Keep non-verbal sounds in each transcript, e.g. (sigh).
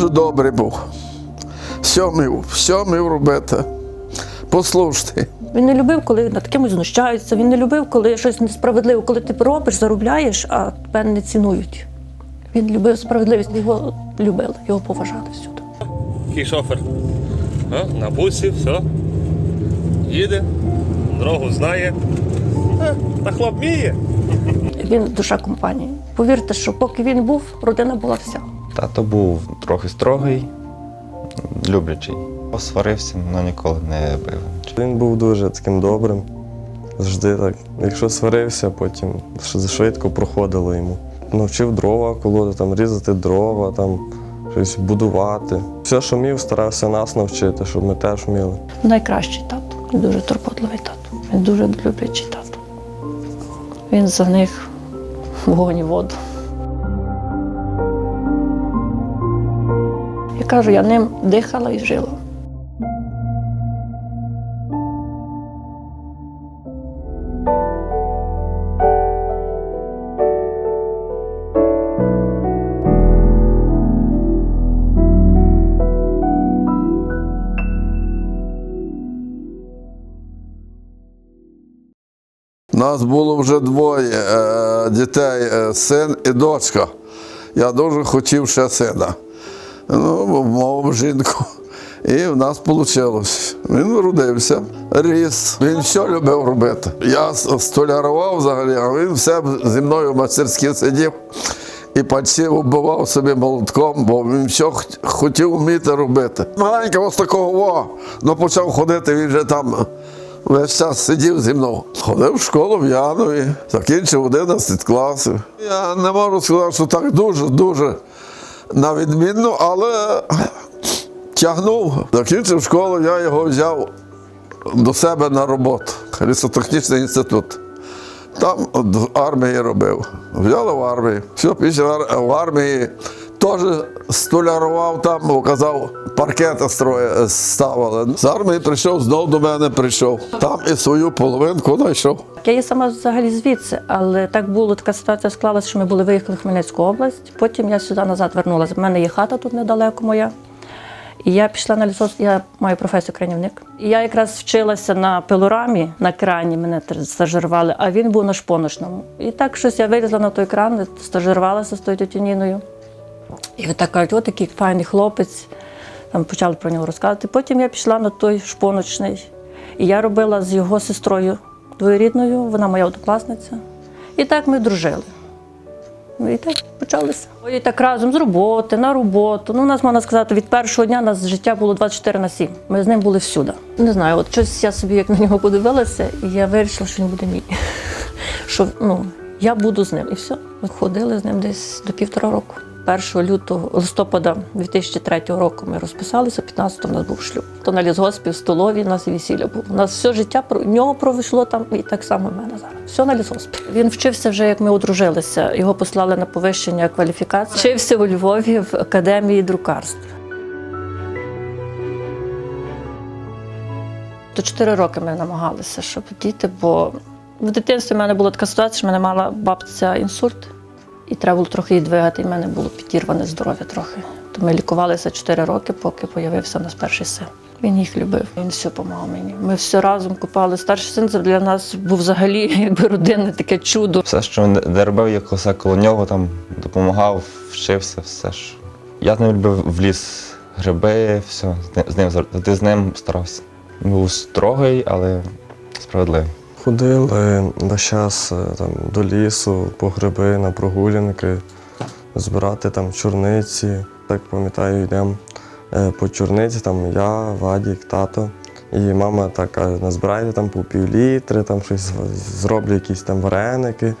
Дуже добрий був. Все вмів, все вмів робити. Послушний. Він не любив, коли над кимось знущаються. Він не любив, коли щось несправедливо, коли ти робиш, заробляєш, а тебе не цінують. Він любив справедливість, його любили, його поважали всюди. Який шофер? А, на бусі, все. Їде, дорогу знає. Та хлоп вміє. Він душа компанії. Повірте, що поки він був, родина була вся. Тато був трохи строгий, люблячий. Посварився, але ніколи не бив. Він був дуже таким добрим. Завжди так. Якщо сварився, потім швидко проходило йому. Навчив дрова колоти, там, різати дрова, там, щось будувати. Все, що міг, старався нас навчити, щоб ми теж вміли. Найкращий тато. Дуже турботливий тато. Він дуже люблячий тато. Він за них вогонь і воду. Кажу, я ним дихала і жила. Нас було вже двоє е, дітей, е, син і дочка. Я дуже хотів ще сина. Ну, мов жінку. І в нас вийшло. Він родився, ріс. Він все любив робити. Я столярував взагалі, а він все зі мною в мастерській сидів і пальців вбивав собі молотком, бо він все хотів вміти робити. Маленький ось такого, во, ну почав ходити, він вже там весь час сидів зі мною. Ходив в школу в Янові, закінчив 11 класів. Я не можу сказати, що так дуже-дуже на відмінну, але тягнув. Закінчив школу, я його взяв до себе на роботу. Лісотехнічний інститут. Там в армії робив. Взяли в армію. Все, після в армії теж столярував там, бо казав, паркети строє ставили. З армії прийшов, знов до мене прийшов. Там і свою половинку знайшов. Я є сама взагалі звідси, але так було, така ситуація склалася, що ми були виїхали в Хмельницьку область. Потім я сюди назад вернулася. У мене є хата тут недалеко моя. І я пішла на лісос, я маю професію кранівник. І я якраз вчилася на пилорамі, на крані мене стажирували, а він був на шпоночному. І так щось я вилізла на той кран, стажирувалася з тою тітю Ніною. І так кажуть, о, такий файний хлопець. Там почали про нього розказувати. Потім я пішла на той шпоночний. І я робила з його сестрою двоюрідною, вона моя однокласниця. І так ми дружили. Ну і так почалося. І так разом з роботи, на роботу. Ну, у нас можна сказати, від першого дня нас життя було 24 на 7. Ми з ним були всюди. Не знаю, от щось я собі як на нього подивилася, і я вирішила, що він буде мій. (laughs) Що ну, я буду з ним. І все. Ми ходили з ним десь до півтора року. 1 лютого листопада 2003 року ми розписалися, 15-го у нас був шлюб. То на лісгоспі в столові у нас і весілля було. У нас все життя про нього пройшло там, і так само в мене зараз. Все на лісгоспі. Він вчився вже, як ми одружилися. Його послали на повищення кваліфікації. Вчився у Львові в академії друкарств. То чотири роки ми намагалися, щоб діти, бо в дитинстві в мене була така ситуація, що в мене мала бабця інсульт, і треба було трохи її двигати, і в мене було підірване здоров'я трохи. То ми лікувалися чотири роки, поки з'явився у нас перший син. Він їх любив, він все допомагав мені. Ми все разом купали. Старший син для нас був взагалі (laughs) якби родинне таке чудо. Все, що він де робив, я все коло нього там допомагав, вчився, все ж. Я з ним любив в ліс гриби, все, з ним- з завжди з ним старався. Він був строгий, але справедливий. Ходили весь час е, там, до лісу, по гриби, на прогулянки, збирати там чорниці. Так пам'ятаю, йдемо е, по чорниці, там я, Вадік, тато. І мама так каже, назбирайте там по півлітри, там щось зроблю якісь там вареники.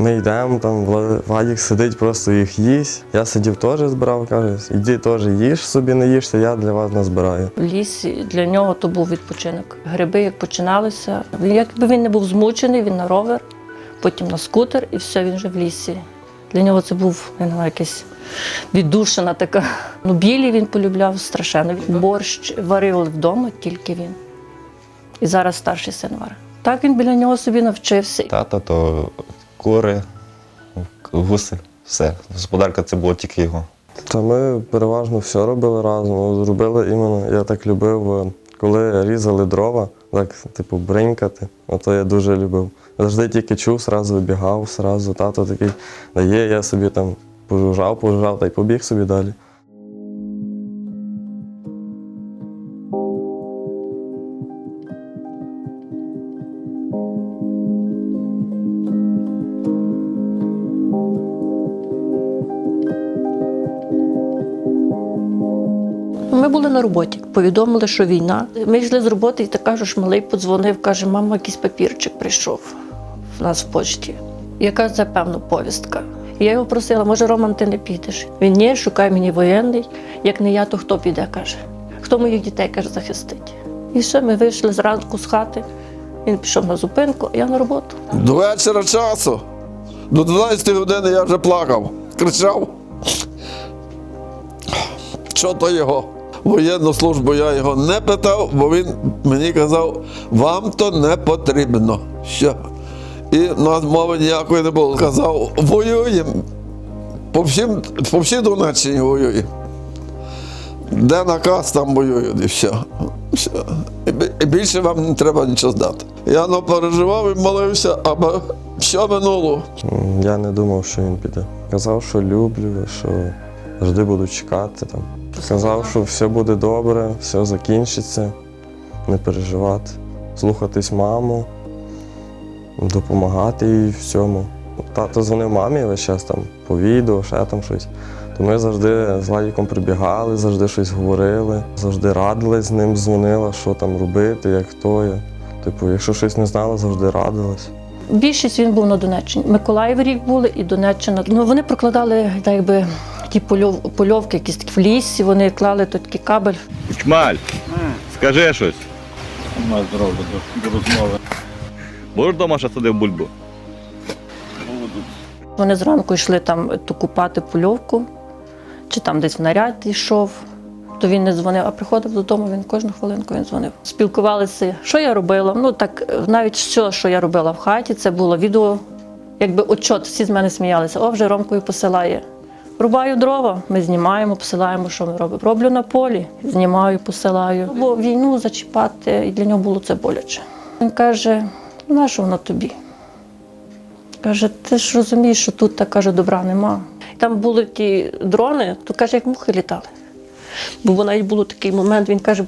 Ми йдемо, там Вла- Вадік сидить, просто їх їсть. Я сидів теж збирав, каже, іди теж їж собі, не їжся, я для вас назбираю. В лісі для нього то був відпочинок. Гриби як починалися. Якби він не був змучений, він на ровер, потім на скутер, і все, він вже в лісі. Для нього це був не знаю, якась віддушина така. Ну, білі він полюбляв страшенно. Борщ варив вдома, тільки він. І зараз старший син варить. Так він біля нього собі навчився. Тато то кури, гуси, Все. Господарка це було тільки його. Та ми переважно все робили разом. Зробили іменно, я так любив, е, коли різали дрова, так, типу, бринькати. Ото я дуже любив. Завжди тільки чув, сразу вибігав, сразу тато такий дає, я собі там пожужжав, пожужжав та й побіг собі далі. Повідомили, що війна. Ми йшли з роботи, і так кажеш, малий подзвонив, каже, мама, якийсь папірчик прийшов в нас в почті. Яка це певно повістка. Я його просила, може, Роман, ти не підеш. Він ні, шукай мені воєнний. Як не я, то хто піде, каже. Хто моїх дітей каже, захистить. І все, ми вийшли зранку з хати. Він пішов на зупинку, а я на роботу. До вечора часу. До 12 години я вже плакав, кричав. Що то його? Воєнну службу я його не питав, бо він мені казав, вам то не потрібно. Що? І нас мови ніякої не було. Казав, воюємо. По, всім, по всій Донеччині воюємо. Де наказ, там воюють і все. все. І більше вам не треба нічого здати. Я ну, переживав і молився, аби все минуло. Я не думав, що він піде. Казав, що люблю, що завжди буду чекати там. Сказав, що все буде добре, все закінчиться, не переживати, слухатись маму, допомагати їй в всьому. Тато дзвонив мамі весь час там по відео, ще там щось. То ми завжди з Ладіком прибігали, завжди щось говорили, завжди радились з ним, дзвонила, що там робити, як хто я. Типу, якщо щось не знала, завжди радилась. Більшість він був на Донеччині. Миколаїв рік були і Донеччина. Ну вони прокладали так якби ті польов, польовки, якісь такі в лісі. Вони клали тут такий кабель. Кучмаль, скажи щось. На здоров'я до, до розмови. Будеш вдома ще садив бульбу? Вони зранку йшли там то купати польовку, чи там десь в наряд йшов. То він не дзвонив, а приходив додому, він кожну хвилинку він дзвонив. Спілкувалися, що я робила. Ну так е, навіть все, що я робила в хаті, це було відео, якби отчот, всі з мене сміялися. О, вже Ромкою посилає. Рубаю дрова, ми знімаємо, посилаємо, що ми робимо. Роблю на полі, знімаю, посилаю. Бо війну зачіпати, і для нього було це боляче. Він каже: ну, що воно тобі? Каже, ти ж розумієш, що тут так каже, добра нема. Там були ті дрони, то каже, як мухи літали. Бо навіть було такий момент, він каже,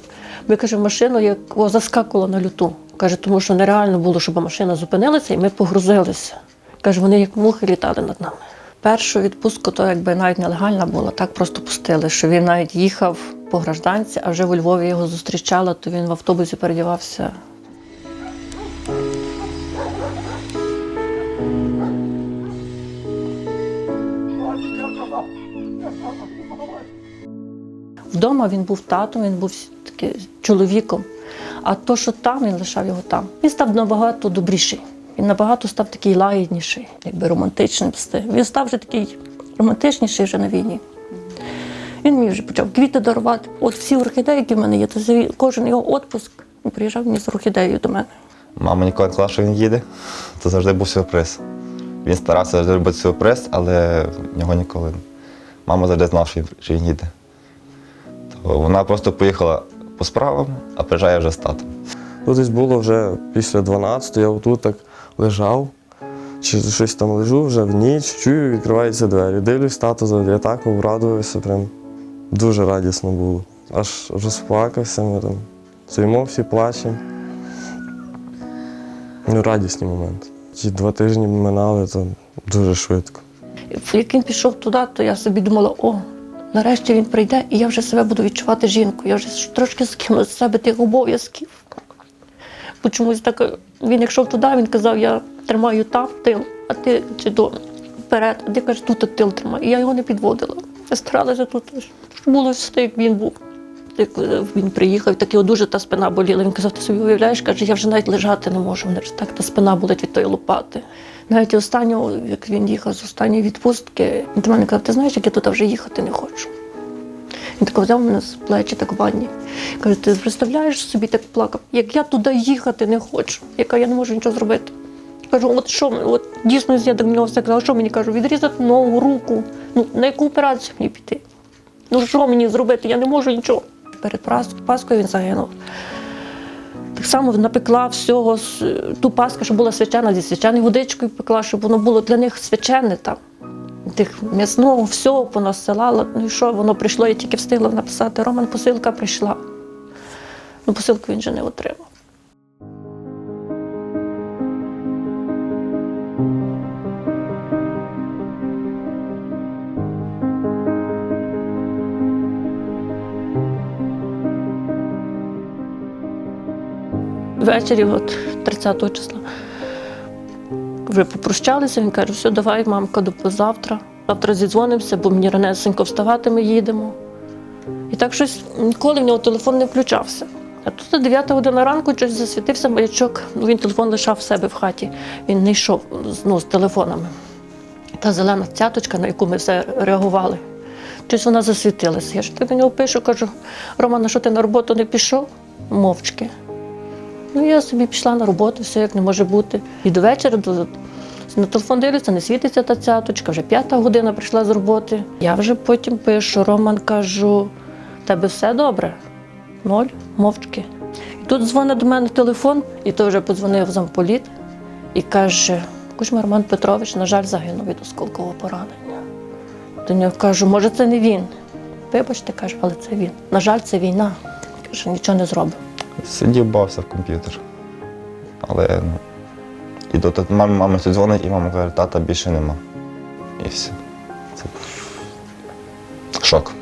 ми каже, машину як заскакувала на люту. Каже, тому що нереально було, щоб машина зупинилася, і ми погрузилися. Каже, вони як мухи літали над нами. Першу відпустку, то якби навіть нелегальна була, так просто пустили, що він навіть їхав по гражданці, а вже у Львові його зустрічала, то він в автобусі передівався Вдома він був татом, він був таким чоловіком. А то, що там, він лишав його там. Він став набагато добріший. Він набагато став такий лагідніший, якби романтичним. Він став вже такий романтичніший вже на війні. Він мені вже почав квіти дарувати. От всі орхідеї, які в мене є, то кожен його відпуск він приїжджав мені з орхідеєю до мене. Мама ніколи не казала, що він їде, то завжди був сюрприз. Він старався завжди робити сюрприз, але в нього ніколи. Мама завжди знала, що він, що він їде. То вона просто поїхала по справам, а приїжджає вже з татом. Ну, десь було вже після 12, я отут так лежав, чи щось там лежу вже в ніч, чую, відкриваються двері. Дивлюсь, тато я так обрадувався, прям дуже радісно було. Аж розплакався, ми там стоїмо всі плачемо. Ну, радісні моменти. Ті два тижні минали то дуже швидко. Як він пішов туди, то я собі думала, о, нарешті він прийде, і я вже себе буду відчувати жінкою. Я вже трошки скинула з себе тих обов'язків. Бо чомусь так, він як йшов туди, він казав, я тримаю там тил, а ти чи до вперед, а ти кажеш, тут тил тримай. І я його не підводила. Я старалася тут, щоб було все, як він був. Як е, він приїхав, так його дуже та спина боліла. Він казав, ти собі уявляєш, каже, я вже навіть лежати не можу. Мене так та спина болить від тої лопати. Навіть останнього, як він їхав з останньої відпустки, він до мене казав, ти знаєш, як я тут вже їхати не хочу. Він так взяв мене з плечі так в ванні. Каже, ти представляєш собі так плакав, як я туди їхати не хочу, яка я не можу нічого зробити. Кажу, от що от дійсно я до нього все казала, що мені кажу, відрізати ногу, руку. Ну, на яку операцію мені піти? Ну що мені зробити? Я не можу нічого. Перед Паскою він загинув. Так само напекла всього ту паску, що була свячена, зі свяченою водичкою пекла, щоб воно було для них свячене там. Тих м'ясного, всього понасилала. Ну і що, воно прийшло, я тільки встигла написати. Роман, посилка прийшла. Ну, посилку він же не отримав. Ввечері, от 30 числа, вже попрощалися. Він каже, все, давай, мамка, до завтра. Завтра зідзвонимося, бо мені ранесенько вставати, ми їдемо. І так щось ніколи в нього телефон не включався. А тут о 9 година ранку щось засвітився маячок. Ну, він телефон лишав в себе в хаті. Він не йшов ну, з телефонами. Та зелена цяточка, на яку ми все реагували. Щось вона засвітилася. Я ж до нього пишу, кажу: Роман, а що ти на роботу не пішов? Мовчки. Ну, я собі пішла на роботу, все як не може бути. І до вечора до, на телефон дивлюся, не світиться та цяточка, вже п'ята година прийшла з роботи. Я вже потім пишу, Роман кажу, «В тебе все добре? Ноль, мовчки. І тут дзвонить до мене телефон, і то вже подзвонив замполіт і каже: Кузьма Роман Петрович, на жаль, загинув від осколкового поранення. До нього кажу, може, це не він. Вибачте, каже, але це він. На жаль, це війна. Каже, нічого не зробимо. Сидів, бався в комп'ютер. Але ну, і до того мамі, мама дзвонить, і мама каже, тата більше нема. І все. Це шок.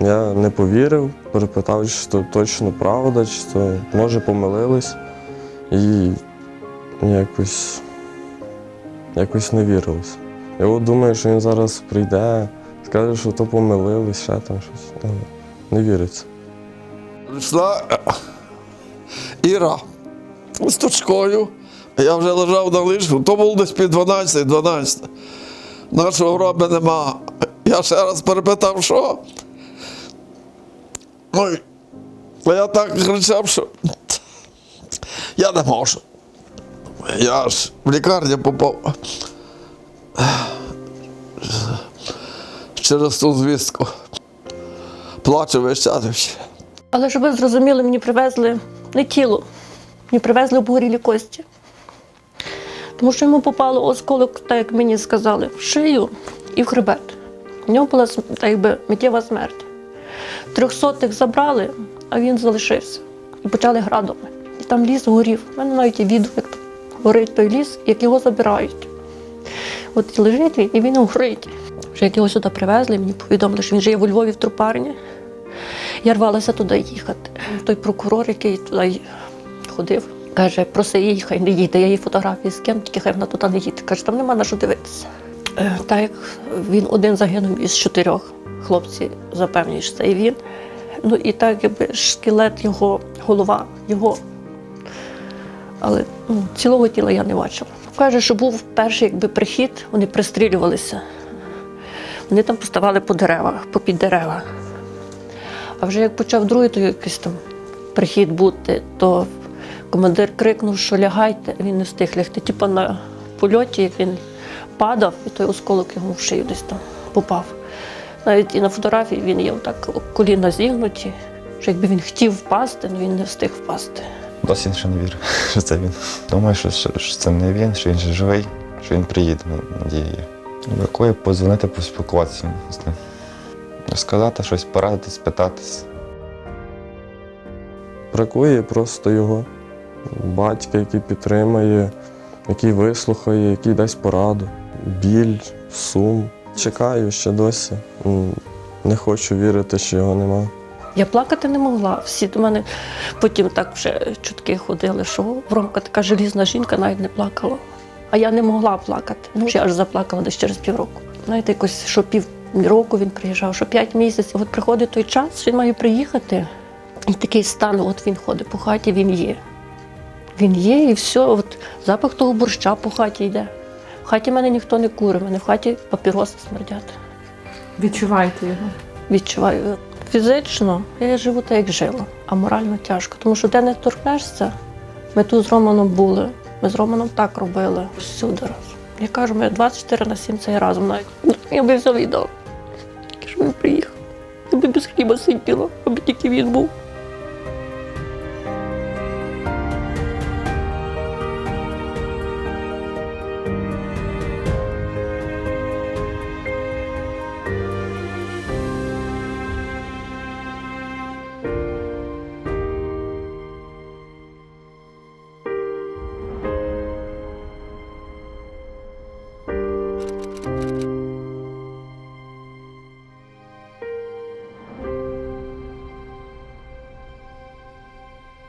Я не повірив, перепитав, чи це точно правда, чи то може помилились. І якось, якось не вірилось. Я от думаю, що він зараз прийде, скаже, що то помилились, ще там щось. Але Не віриться. Прийшла Іра з точкою. Я вже лежав на ліжку, то було десь під 12, 12. Нашого гроба нема. Я ще раз перепитав, що. Ой, а я так кричав, що я не можу. Я ж в лікарню попав. Через ту звістку. Плачу весь час. Але щоб ви зрозуміли, мені привезли не тіло, мені привезли обгорілі кості. Тому що йому попало осколок, так як мені сказали, в шию і в хребет. У нього була так якби миттєва смерть. Трьохсотих забрали, а він залишився. І почали градами. І там ліс горів. У мене навіть є відео, як горить той ліс, як його забирають. От лежить він, і він горить. Вже як його сюди привезли, мені повідомили, що він живе у Львові в трупарні. Я рвалася туди їхати. Той прокурор, який туди ходив, каже, проси її, хай не їде. Я їй фотографії скину, тільки хай вона туди не їде. Каже, там нема на що дивитися. Е, Так як він один загинув із чотирьох, хлопці запевнюють, що це і він. Ну і так, якби шкелет його, голова його. Але ну, цілого тіла я не бачила. Каже, що був перший якби, прихід, вони пристрілювалися. Вони там поставали по деревах, попід дерева. А вже як почав другий, то якийсь там прихід бути, то командир крикнув, що лягайте, він не встиг лягти. Типа на польоті, він падав, і той осколок йому в шию десь там попав. Навіть і на фотографії він є так коліна зігнуті, що якби він хотів впасти, але він не встиг впасти. Досі ще не вірю, (laughs) що це він. Думаю, що, що, що це не він, що він ще живий, що він приїде, ну, надія є. Якої подзвонити, поспілкуватися з ним. Розказати щось, порадитись, спитатись. Бракує просто його батька, який підтримає, який вислухає, який дасть пораду. Біль, сум. Чекаю ще досі. Не хочу вірити, що його нема. Я плакати не могла. Всі до мене потім так вже чутки ходили, що Ромка така желізна жінка навіть не плакала. А я не могла плакати. Ну, я аж заплакала десь через півроку. Знаєте, якось що пів року він приїжджав, що 5 місяців. От приходить той час, що він має приїхати, і такий стан, от він ходить по хаті, він є. Він є, і все, от запах того борща по хаті йде. В хаті мене ніхто не курить, мене в хаті папіроси смердять. Відчуваєте його? Відчуваю. Фізично я живу так, як жила, а морально тяжко, тому що де не торкнешся, ми тут з Романом були, ми з Романом так робили всюди раз. Я кажу, ми 24 на 7 цей разом навіть я би все відео чому приїхав? Я би без хліба сиділа, аби тільки він був.